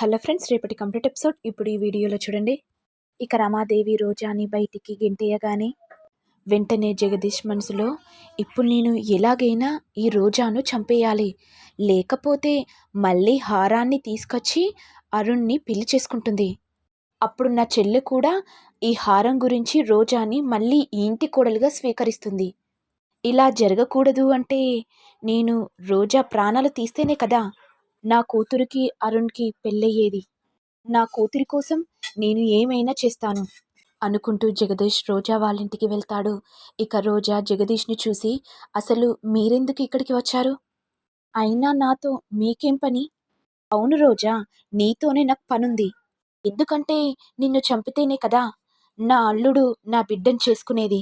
Hello friends రేపటి complete episode. ఇప్పుడు ఈ వీడియోలో చూడండి. ఇక రమాదేవి రోజాని బయటికి గెంటేయగానే వెంటనే జగదీష్ మనసులో ఇప్పుడు నేను ఎలాగైనా ఈ రోజాను చంపేయాలి. లేకపోతే మళ్ళీ హారాన్ని తీసుకొచ్చి అరుణ్ని పెళ్ళి చేసుకుంటుంది. అప్పుడు నా చెల్లె కూడా ఈ హారం గురించి రోజాని మళ్ళీ ఇంటి కోడలుగా స్వీకరిస్తుంది. ఇలా జరగకూడదు అంటే నేను రోజా ప్రాణాలు తీస్తేనే కదా. నా కూతురికి అరుణ్కి పెళ్ళయ్యేది. నా కూతురి కోసం నేను ఏమైనా చేస్తాను? అనుకుంటూ జగదీష్ రోజా వాళ్ళ ఇంటికి వెళ్తాడు. ఇక రోజా జగదీష్ని చూసి అసలు మీరెందుకు ఇక్కడికి వచ్చారు? అయినా నాతో మీకేం పని? అవును రోజా నీతోనే నాకు పనుంది. ఎందుకంటే నిన్ను చంపితేనే కదా? నా అల్లుడు నా బిడ్డను చేసుకునేది.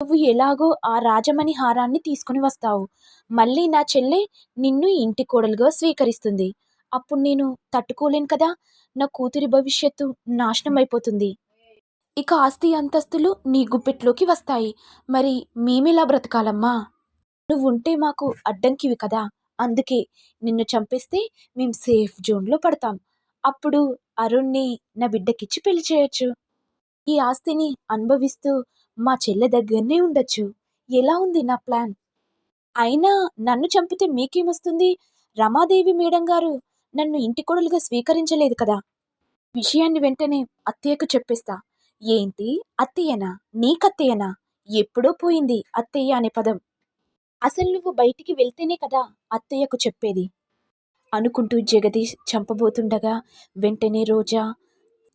నువ్వు ఎలాగో ఆ రాజమణి హారాన్ని తీసుకుని వస్తావు. మళ్ళీ నా చెల్లె నిన్ను ఇంటి కోడలుగా స్వీకరిస్తుంది. అప్పుడు నేను తట్టుకోలేను కదా. నా కూతురి భవిష్యత్తు నాశనం అయిపోతుంది ఇక ఆస్తి అంతస్తులు నీ గుప్పెట్లోకి వస్తాయి. మరి మేమెలా బ్రతకాలమ్మా? నువ్వుంటే మాకు అడ్డంకివి కదా. అందుకే నిన్ను చంపేస్తే మేము సేఫ్ జోన్లో పడతాం. అప్పుడు అరుణ్ని నా బిడ్డకిచ్చి పెళ్ళి చేయొచ్చు. ఈ ఆస్తిని అనుభవిస్తూ మా చెల్లె దగ్గరనే ఉండొచ్చు. ఎలా ఉంది నా ప్లాన్? అయినా నన్ను చంపితే మీకేమొస్తుంది? రమాదేవి మేడం గారు నన్ను ఇంటి కొడలుగా స్వీకరించలేదు కదా. విషయాన్ని వెంటనే అత్తయ్యకు చెప్పేస్తా. ఏంటి? అత్తయ్యనా? నీకత్తయ్యనా? ఎప్పుడో పోయింది అత్తయ్య అనే పదం. అసలు నువ్వు బయటికి వెళ్తేనే కదా అత్తయ్యకు చెప్పేది. అనుకుంటూ జగదీష్ చంపబోతుండగా వెంటనే రోజా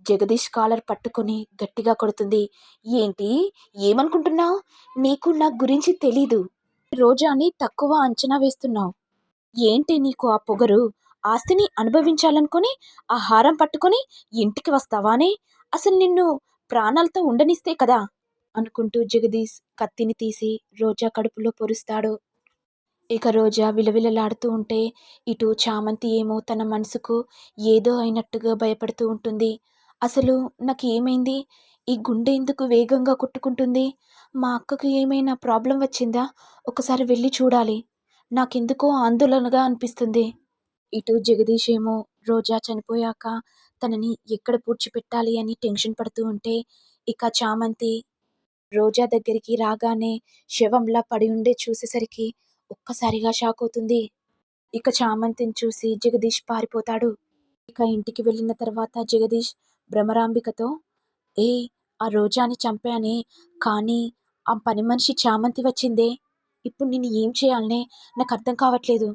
జగదీష్ కాలర్ పట్టుకొని గట్టిగా కొడుతుంది. ఏంటి? ఏమనుకుంటున్నావు? నీకు నా గురించి తెలీదు. రోజాని తక్కువ అంచనా వేస్తున్నావు. ఏంటి నీకు ఆ పొగరు? ఆస్తిని అనుభవించాలనుకొని ఆ హారం పట్టుకొని ఇంటికి వస్తావానే? అసలు నిన్ను ప్రాణాలతో ఉండనిస్తే కదా? అనుకుంటూ జగదీష్ కత్తిని తీసి రోజా కడుపులో పొరుస్తాడు. ఇక రోజా విలవిలలాడుతూ ఉంటే ఇటు చామంతి ఏమో తన మనసుకు ఏదో అయినట్టుగా భయపడుతూ ఉంటుంది. అసలు నాకు ఏమైంది ఈ గుండె ఎందుకు వేగంగా కొట్టుకుంటుంది? మా అక్కకు ఏమైనా ప్రాబ్లం వచ్చిందా? ఒకసారి వెళ్ళి చూడాలి. నాకెందుకో ఆందోళనగా అనిపిస్తుంది. ఇటు జగదీష్ ఏమో రోజా చనిపోయాక తనని ఎక్కడ పూడ్చిపెట్టాలి అని టెన్షన్ పడుతూ ఉంటే ఇక చామంతి రోజా దగ్గరికి రాగానే శవంలా పడి ఉండే చూసేసరికి ఒక్కసారిగా షాక్ అవుతుంది. ఇక చామంతిని చూసి జగదీష్ పారిపోతాడు. ఇక ఇంటికి వెళ్ళిన తర్వాత జగదీష్ భ్రమరాంబికతో ఏ ఆ రోజాని చంపానే కానీ ఆ పని మనిషి చామంతి వచ్చిందే. ఇప్పుడు నేను ఏం చేయాలనే నాకు అర్థం కావట్లేదు.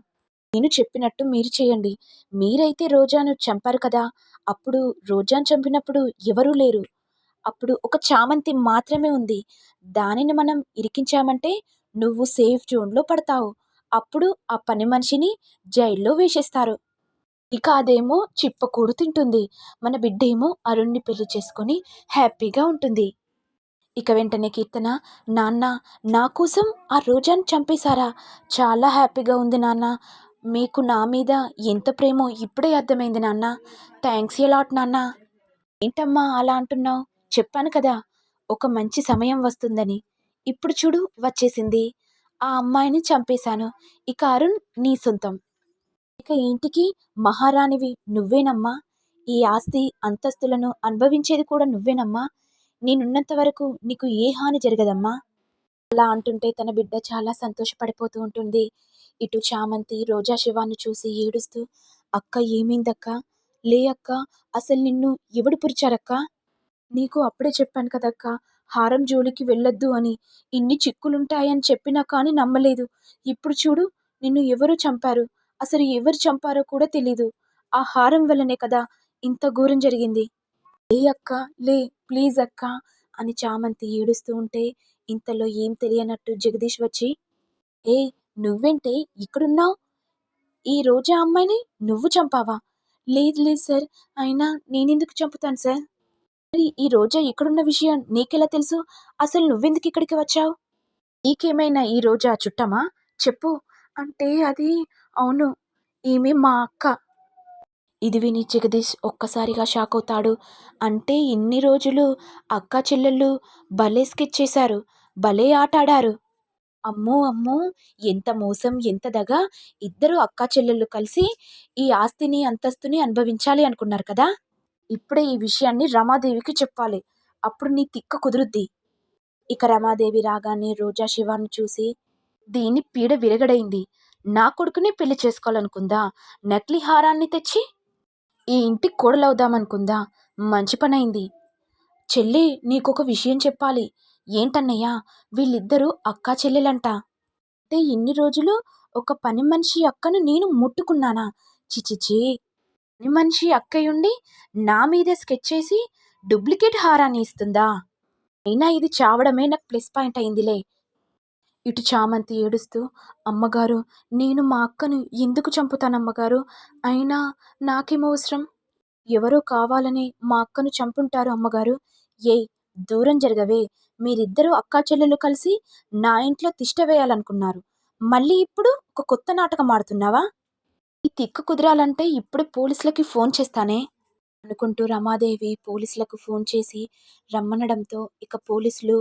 నేను చెప్పినట్టు మీరు చేయండి. మీరైతే రోజాను చంపారు కదా. అప్పుడు రోజాను చంపినప్పుడు ఎవరూ లేరు. అప్పుడు ఒక చామంతి మాత్రమే ఉంది. దానిని మనం ఇరికించామంటే నువ్వు సేఫ్ జోన్లో పడతావు. అప్పుడు ఆ పని మనిషిని జైల్లో వేసేస్తారు. ఇక అదేమో చిప్పకూడు తింటుంది. మన బిడ్డేమో అరుణ్ని పెళ్ళి చేసుకొని హ్యాపీగా ఉంటుంది. ఇక వెంటనే కీర్తన నాన్న నా కోసం ఆ రోజాను చంపేశారా? చాలా హ్యాపీగా ఉంది నాన్న. మీకు నా మీద ఎంత ప్రేమో ఇప్పుడే అర్థమైంది నాన్న. థ్యాంక్స్ ఎలాట్ నాన్న. ఏంటమ్మా అలా అంటున్నావు? చెప్పాను కదా ఒక మంచి సమయం వస్తుందని. ఇప్పుడు చూడు వచ్చేసింది. ఆ అమ్మాయిని చంపేశాను. ఇక అరుణ్ నీ సొంతం. ఇక ఇంటికి మహారాణివి నువ్వేనమ్మా. ఈ ఆస్తి అంతస్తులను అనుభవించేది కూడా నువ్వేనమ్మా. నేనున్నంత వరకు నీకు ఏ హాని జరగదమ్మా. అలా అంటుంటే తన బిడ్డ చాలా సంతోషపడిపోతూ ఉంటుంది. ఇటు చామంతి రోజా శివాన్ని చూసి ఏడుస్తూ అక్క ఏమైందక్క? లే అక్క అసలు నిన్ను ఎవడు పురిచారక్క? నీకు అప్పుడే చెప్పాను కదక్క హారం జోలికి వెళ్ళొద్దు అని. ఇన్ని చిక్కులుంటాయని చెప్పినా కానీ నమ్మలేదు. ఇప్పుడు చూడు నిన్ను ఎవరు చంపారు. అసలు ఎవరు చంపారో కూడా తెలీదు. ఆ హారం వల్లనే కదా ఇంత ఘోరం జరిగింది. లే అక్క? లే ప్లీజ్ అక్క అని చామంతి ఏడుస్తూ ఉంటే ఇంతలో ఏం తెలియనట్టు జగదీష్ వచ్చి ఏ నువ్వేంటే ఇక్కడున్నావు? ఈ రోజా అమ్మాయిని నువ్వు చంపావా? లేదు లేదు సార్ అయినా నేనెందుకు చంపుతాను సార్? మరి ఈ రోజా ఇక్కడున్న విషయం నీకెలా తెలుసు? అసలు నువ్వెందుకు ఇక్కడికి వచ్చావు? నీకేమైనా ఈ రోజా చుట్టమా? చెప్పు. అంటే అది అవును ఈమె మా అక్క. ఇది విని జగదీష్ ఒక్కసారిగా షాక్ అవుతాడు. అంటే ఇన్ని రోజులు అక్క చెల్లెళ్ళు భలే స్కెచ్ చేశారు భలే ఆటాడారు అమ్మో అమ్మో ఎంత మోసం ఎంత దగ. ఇద్దరు అక్కా చెల్లెళ్ళు కలిసి ఈ ఆస్తిని అంతస్తుని అనుభవించాలి అనుకున్నారు కదా. ఇప్పుడే ఈ విషయాన్ని రమాదేవికి చెప్పాలి. అప్పుడు నీ తిక్క కుదురుద్ది. ఇక రమాదేవి రాగానే రోజా శివాన్ని చూసి దీని పీడ విరగడైంది. నా కొడుకునే పెళ్ళి చేసుకోవాలనుకుందా? నకిలీ హారాన్ని తెచ్చి ఈ ఇంటికి కోడలవుదామనుకుందా? మంచి పనైంది. చెల్లి నీకొక విషయం చెప్పాలి. ఏంటన్నయ్యా వీళ్ళిద్దరూ అక్కా చెల్లెలంట. అంటే ఇన్ని రోజులు ఒక పని మనిషి అక్కను నేను ముట్టుకున్నానా? చిచిచి. పని మనిషి అక్కయుండి నా మీదే స్కెచ్ చేసి డూప్లికేట్ హారాన్ని ఇస్తుందా? అయినా ఇది చావడమే నాకు ప్లస్ పాయింట్ అయిందిలే. ఇటు చామంతి ఏడుస్తూ అమ్మగారు నేను మా అక్కను ఎందుకు చంపుతాను అమ్మగారు అయినా నాకేమవసరం ఎవరో కావాలని మా అక్కను చంపుంటారు అమ్మగారు. ఏ దూరం జరగవే. మీరిద్దరూ అక్కా చెల్లెలు కలిసి నా ఇంట్లో తిష్ట వేయాలనుకున్నారు. మళ్ళీ ఇప్పుడు ఒక కొత్త నాటకం ఆడుతున్నావా? ఈ తిక్కు కుదరాలంటే ఇప్పుడు పోలీసులకి ఫోన్ చేస్తానే. అనుకుంటూ రమాదేవి పోలీసులకు ఫోన్ చేసి రమ్మనడంతో ఇక పోలీసులు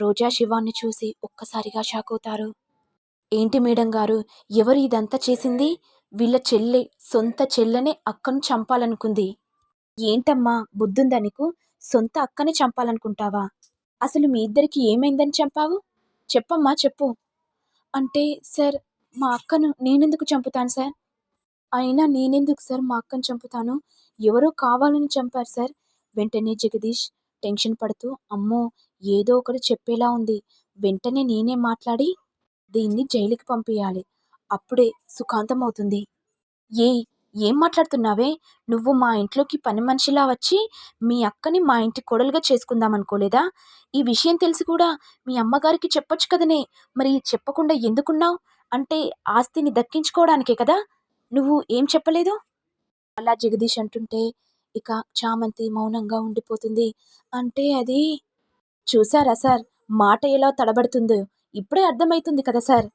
రోజా శివాన్ని చూసి ఒక్కసారిగా షాక్ అవుతారు. ఏంటి మేడం గారు ఎవరు ఇదంతా చేసింది? వీళ్ళ చెల్లె సొంత చెల్లెనే అక్కను చంపాలనుకుంది. ఏంటమ్మా బుద్ధుందా నీకు? సొంత అక్కని చంపాలనుకుంటావా? అసలు మీ ఇద్దరికి ఏమైందని చంపావు? చెప్పమ్మా చెప్పు. అంటే సార్ మా అక్కను నేనెందుకు చంపుతాను సార్? అయినా నేనెందుకు సార్ మా అక్కను చంపుతాను? ఎవరో కావాలని చంపారు సార్. వెంటనే జగదీష్ టెన్షన్ పడుతూ అమ్మో ఏదో ఒకటి చెప్పేలా ఉంది. వెంటనే నేనే మాట్లాడి దీన్ని జైలుకి పంపించాలి అప్పుడే సుఖాంతం అవుతుంది. ఏం మాట్లాడుతున్నావే? నువ్వు మా ఇంట్లోకి పని మనిషిలా వచ్చి మీ అక్కని మా ఇంటి కొడలుగా చేసుకుందాం అనుకోలేదా ఈ విషయం తెలిసి కూడా మీ అమ్మగారికి చెప్పొచ్చు కదనే. మరి చెప్పకుండా ఎందుకున్నావు? అంటే ఆస్తిని దక్కించుకోవడానికే కదా? నువ్వు ఏం చెప్పలేదు? అలా జగదీష్ అంటుంటే ఇక చామంతి మౌనంగా ఉండిపోతుంది. అంటే అది చూసారా సార్? మాట ఎలా తడబడుతుందో? ఇప్పుడే అర్థమవుతుంది కదా సార్.